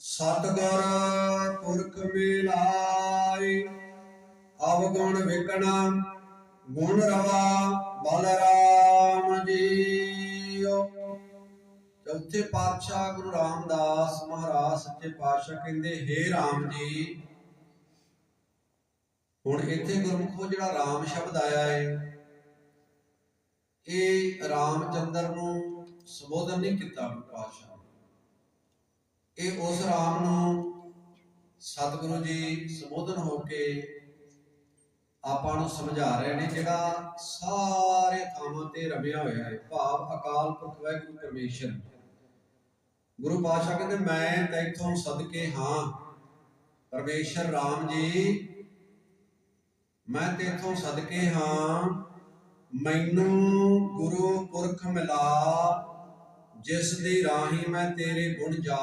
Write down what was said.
ਸਤਗੁਰ ਪੁਰਖ ਮਿਲਾਈ ਅਵਗੁਣ ਵਿਕਣ ਗੁਣ ਰਵਾ ਬਲਰਾਮ ਜੀਓ ਚੌਥੇ ਪਾਤਸ਼ਾਹ ਗੁਰੂ ਰਾਮਦਾਸ ਮਹਾਰਾਜ ਸੱਚੇ ਪਾਤਸ਼ਾਹ ਕਹਿੰਦੇ, ਹੇ ਰਾਮ ਜੀ, ਹੁਣ ਇੱਥੇ ਗੁਰਮੁਖੋ ਜਿਹੜਾ ਰਾਮ ਸ਼ਬਦ ਆਇਆ ਹੈ ਇਹ ਰਾਮਚੰਦਰ ਨੂੰ ਸੰਬੋਧਨ ਨਹੀਂ ਕੀਤਾ ਪਾਤਸ਼ਾਹ। ਇਹ ਉਸ ਰਾਮ ਨੂੰ ਸਤਿਗੁਰੂ ਜੀ ਸੰਬੋਧਨ ਹੋ ਕੇ ਆਪਾਂ ਨੂੰ ਸਮਝਾ ਰਹੇ ਨੇ, ਜਿਹੜਾ ਸਾਰੇ ਥਾਵਾਂ ਤੇ ਰਮਿਆ ਹੋਇਆ ਹੈ, ਭਾਵ ਅਕਾਲ ਪੁਰਖ ਵਾਹਿਗੁਰੂ ਪਰਮੇਸ਼ਰ। ਗੁਰੂ ਪਾਤਸ਼ਾਹ ਕਹਿੰਦੇ, ਮੈਂ ਤੈਥੋਂ ਸਦਕੇ ਹਾਂ, ਪਰਮੇਸ਼ਰ ਰਾਮ ਜੀ, ਮੈਂ ਤੇਥੋਂ ਸਦਕੇ ਹਾਂ, ਮੈਨੂੰ ਗੁਰੂ ਪੁਰਖ ਮਿਲਾ, ਜਿਸ ਦੀ ਰਾਹੀਂ ਮੈਂ ਤੇਰੇ ਗੁਣ ਜਾ